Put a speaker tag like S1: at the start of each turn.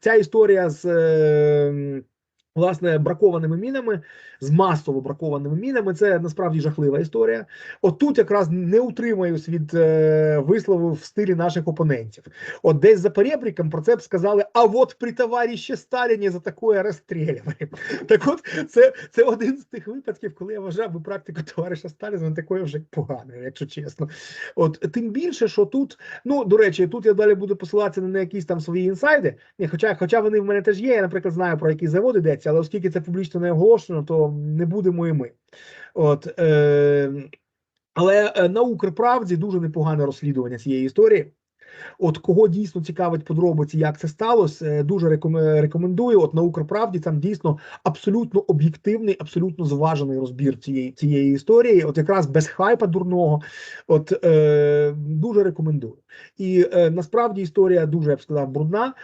S1: ця історія з е, власне бракованими мінами, з масово бракованими мінами, це насправді жахлива історія. От тут якраз не утримаюсь від е, вислову в стилі наших опонентів. От десь за перебріком про це б сказали: а от при товариші Сталіні за таке розстрілювали. Так от це, це один з тих випадків, коли я вважав би практику товариша Сталіна такою вже поганою, якщо чесно. От тим більше, що тут, ну до речі, тут я далі буду посилатися на якісь там свої інсайди. Хоча, хоча вони в мене теж є. Я, наприклад, знаю про який завод йдеться, але оскільки це публічно не оголошено, то не будемо і ми. От, е, але на Укрправді дуже непогане розслідування цієї історії. От кого дійсно цікавить подробиці, як це сталося, е, дуже рекомендую. От на Укрправді там дійсно абсолютно об'єктивний, абсолютно зважений розбір цієї цієї історії. От якраз без хайпа дурного. От е, дуже рекомендую. І е, насправді історія дуже я б сказав брудна.